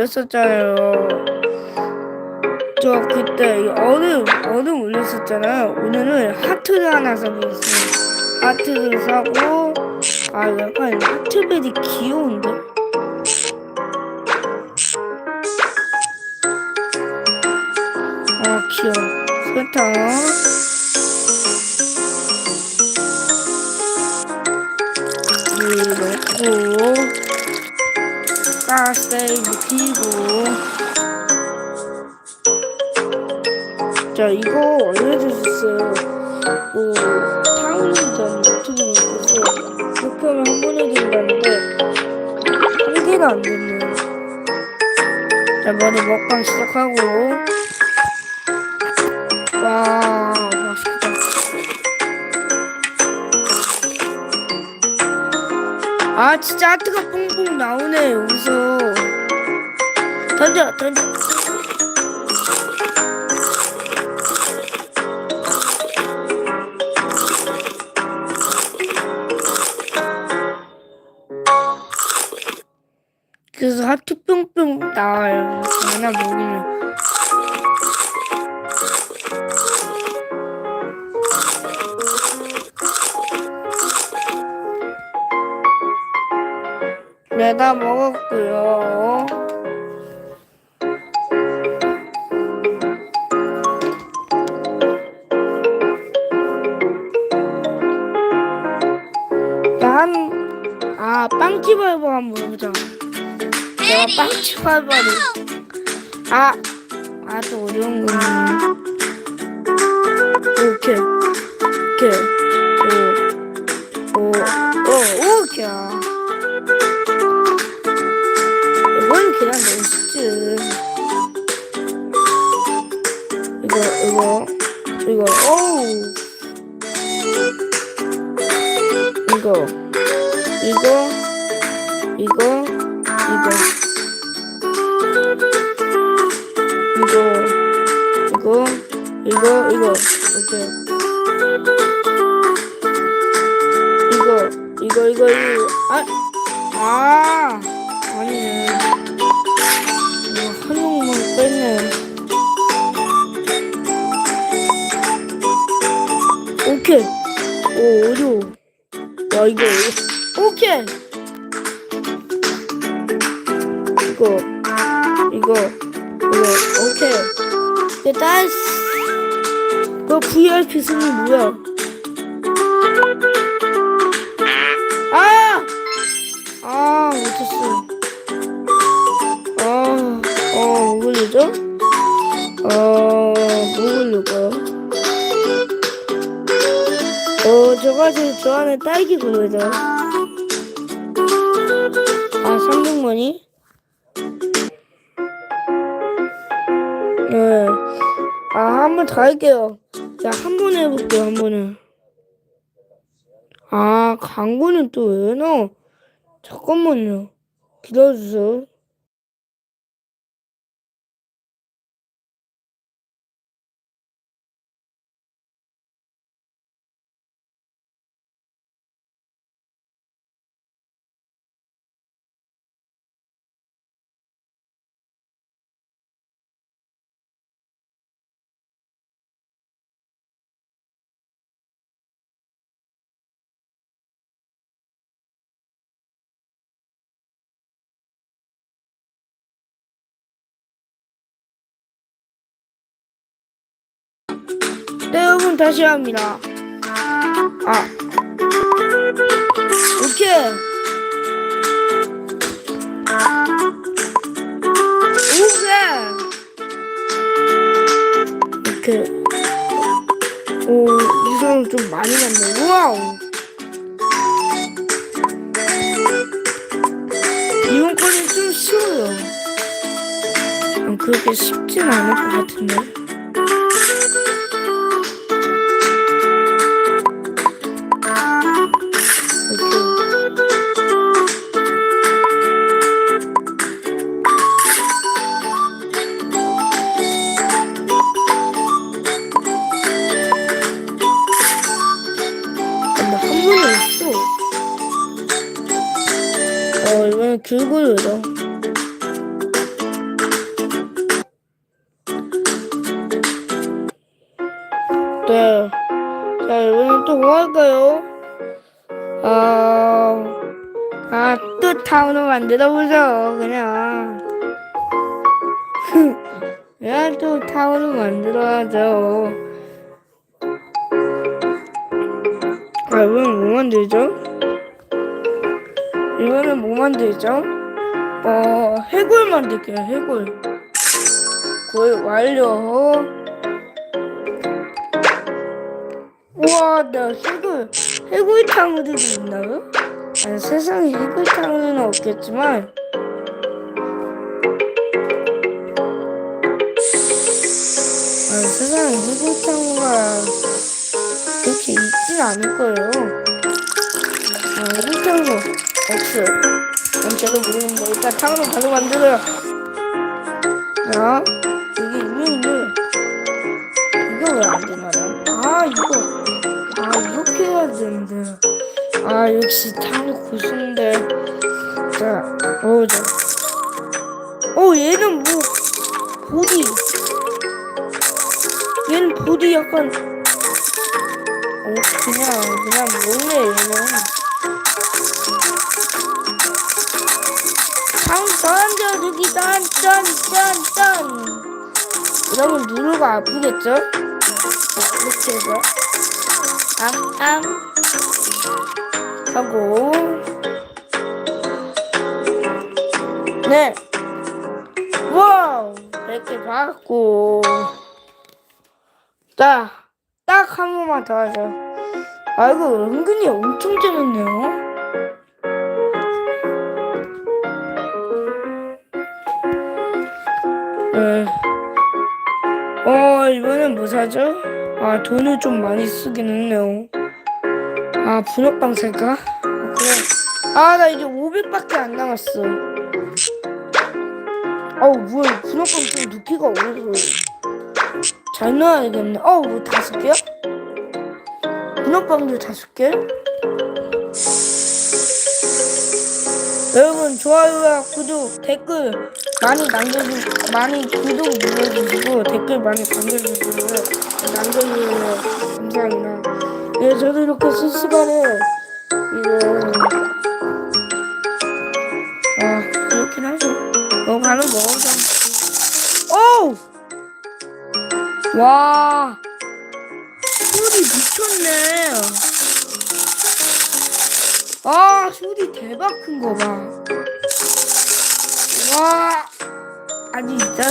올렸었잖아요. 저 그때 이 얼음 얼음 올렸었잖아요. 오늘은 하트를 하나 사보겠습니다. 하트를 사고 아 약간 하트벨이 귀여운데. 아 귀여워. 설탕. 물 넣고 가스레인지 피고 자 이거 알려주셨어요. 뭐 타운전 유튜브에 있어서 이렇게 하면 한 번에 된다는데 한 개가 안 됐네요. 자 먼저 먹방 시작하고. 와 맛있다. 아 진짜 하트가 뽕 뽕 나오네 여기서. 던져 던져. 그래서 하트 뿅뿅 나와요. 하나 먹으 면 네, 다 먹었고요. 자, 한, 아, 빵집 알바 한번 해보자. 내가 빵집 알바를. 아, 아, 또 어려운 거네. 오케이. 오케이. 오, 오, 오, 오케이. 이거, 이거, 이거, 이거, 오케이. 이거, 이거, 이거, 이거, 아, 아, 아니네. 이거 한 용만 뺐네. 오케이. 오, 어려워. 야, 이거. 오케이. 이거, 이거, 이거, 오케이. 됐다. 너 VIP 승리 뭐야? 아! 아, 못했어. 아, 어, 뭐 걸리죠? 어, 뭐 걸릴까요? 어, 저가 지금 좋아하는 딸기 그거죠. 아, 300만이? 한번더 할게요. 자, 한 번 해볼게요, 한 번은. 아, 광고는 또 왜 넣어? 잠깐만요. 기다려주세요. 다시 합니다. 아, 오케이. 오케이. 이렇게. 오, 이 사람 좀 많이 났네. 와우. 이번 거는 좀 쉬워요. 아, 그렇게 쉽진 않을 것 같은데. 토요일요. 네. 자, 이번엔 또 뭐 할까요? 어, 아, 또 타운을 만들어보죠, 그냥. 그냥 또 타운을 만들어야죠. 아, 이번엔 뭐 만들죠? 이번엔 뭐 만들죠? 어, 해골 만들게요, 해골. 거의 완료. 우와, 나 해골, 해골탕들이 있나요? 아니, 세상에 해골탕은 없겠지만, 아니, 세상에 해골탕가 그렇게 있진 않을 거예요. 아, 해골탕도 없어요. 난 제가 모르는데, 일단 탕으로 바로 만들어요. 자, 이게 있는데, 이거 왜 안 되나? 아, 이거. 아 이렇게 해야 되는데 아 역시 탕 고수인데 자 넣어줘 어 얘는 뭐 보디 얘는 보디 약간 어 그냥 그냥 먹네 얘는 탕 던져 주기 짠짠짠짠 그러면 누르가 아프겠죠? 자 이렇게 해서. 앙앙. 하고. 네. 와우. 이렇게 받고. 딱딱 한 번만 더 하죠. 아 이거 은근히 엄청 재밌네요 네. 어 이번엔 뭐 사죠? 아 돈을 좀 많이 쓰긴 했네요 아 분업방 살까? 아, 그래 아 나 이제 500밖에 안 남았어 어우 뭐야 분업방 좀 눕기가 어려서 잘 넣어야겠네 어우 뭐 다섯 개야? 분업방도 다섯 개? 여러분 좋아요와 구독 댓글 많이 남겨주 많이 구독 눌러주시고 댓글 많이 남겨주시고 남겨주세요 감사합니다. 예 저도 이렇게 실시간에 이거 아 그렇긴 하죠. 어 가는 먹어서 오! 와 소리 미쳤네. 아, 소리 대박 큰 거 봐. 와, 아니, 나.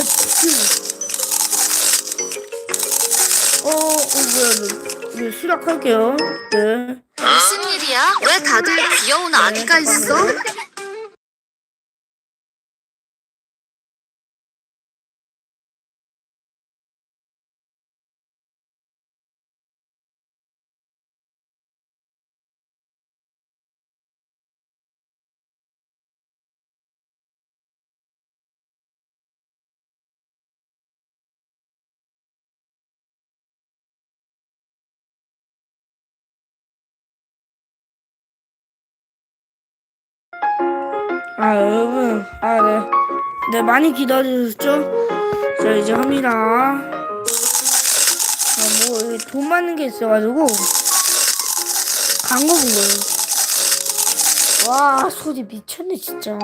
어, 어, 뭐야, 네, 수락할게요. 네. 무슨 일이야? 왜 다들 귀여운 아기가 있어? 아, 여러분. 아, 네. 네, 많이 기다려주셨죠? 자, 이제 합니다. 아, 뭐, 여기 돈 많은 게 있어가지고. 광고 본 거예요. 와, 소리 미쳤네, 진짜.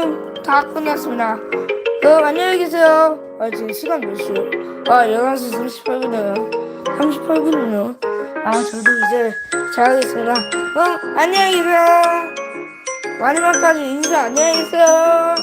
그럼 다 끝났습니다. 그럼 안녕히 계세요. 아 지금 시간 몇 시요? 아 11시 38분이네요. 38분이네요. 아 저도 이제 자야겠습니다. 그럼 안녕히 계세요. 마지막까지 인사 안녕히 계세요.